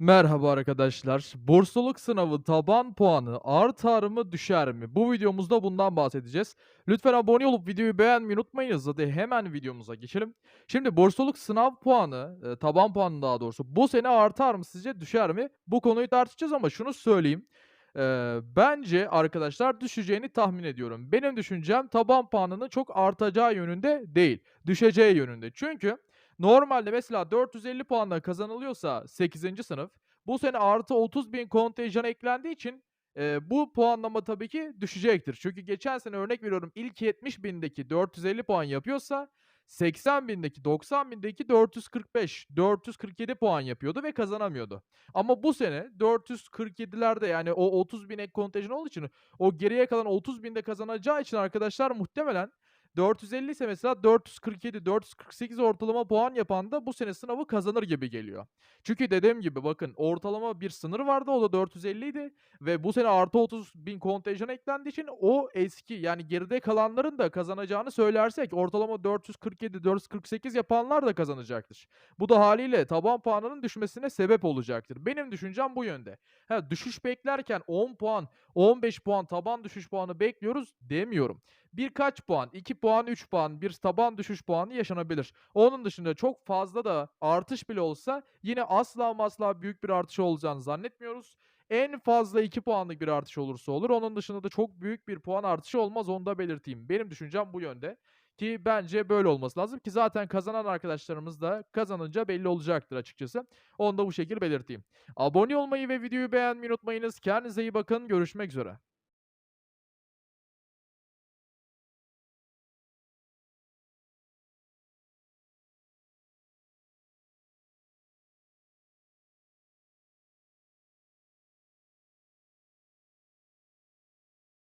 Merhaba arkadaşlar. Bursluluk sınavı taban puanı artar mı düşer mi? Bu videomuzda bundan bahsedeceğiz. Lütfen abone olup videoyu beğenmeyi unutmayınız. Hadi hemen videomuza geçelim. Şimdi bursluluk sınav puanı, e, taban puanı daha doğrusu bu sene artar mı sizce düşer mi? Bu konuyu tartışacağız ama şunu söyleyeyim. Eee, bence arkadaşlar düşeceğini tahmin ediyorum. Benim düşüncem taban puanının çok artacağı yönünde değil, düşeceği yönünde. Çünkü Normalde mesela 450 puanla kazanılıyorsa 8. sınıf, bu sene artı 30.000 kontenjan eklendiği için, eee, bu puanlama tabii ki düşecektir. Çünkü geçen sene örnek veriyorum ilk 70.000'deki 450 puan yapıyorsa 80.000'deki 90.000'deki 445, 447 puan yapıyordu ve kazanamıyordu. Ama bu sene 447'lerde yani o 30.000 ek kontenjan olduğu için o geriye kalan 30.000'de kazanacağı için arkadaşlar muhtemelen 450 ise mesela 447, 448 ortalama puan yapan da bu sene sınavı kazanır gibi geliyor. Çünkü dediğim gibi bakın ortalama bir sınır vardı o da 450 idi ve bu sene artı 30 bin kontenjan eklendiği için o eski yani geride kalanların da kazanacağını söylersek ortalama 447, 448 yapanlar da kazanacaktır. Bu da haliyle taban puanının düşmesine sebep olacaktır. Benim düşüncem bu yönde. Ha, düşüş beklerken 10 puan, 15 puan taban düşüş puanı bekliyoruz demiyorum. Birkaç puan, 2 puan, 3 puan bir taban düşüş puanı yaşanabilir. Onun dışında çok fazla da artış bile olsa yine asla ama asla büyük bir artış olacağını zannetmiyoruz. En fazla 2 puanlık bir artış olursa olur. Onun dışında da çok büyük bir puan artışı olmaz onu da belirteyim. Benim düşüncem bu yönde. Ki bence böyle olması lazım ki zaten kazanan arkadaşlarımız da kazanınca belli olacaktır açıkçası. Onu da bu şekilde belirteyim. Abone olmayı ve videoyu beğenmeyi unutmayınız. Kendinize iyi bakın. Görüşmek üzere.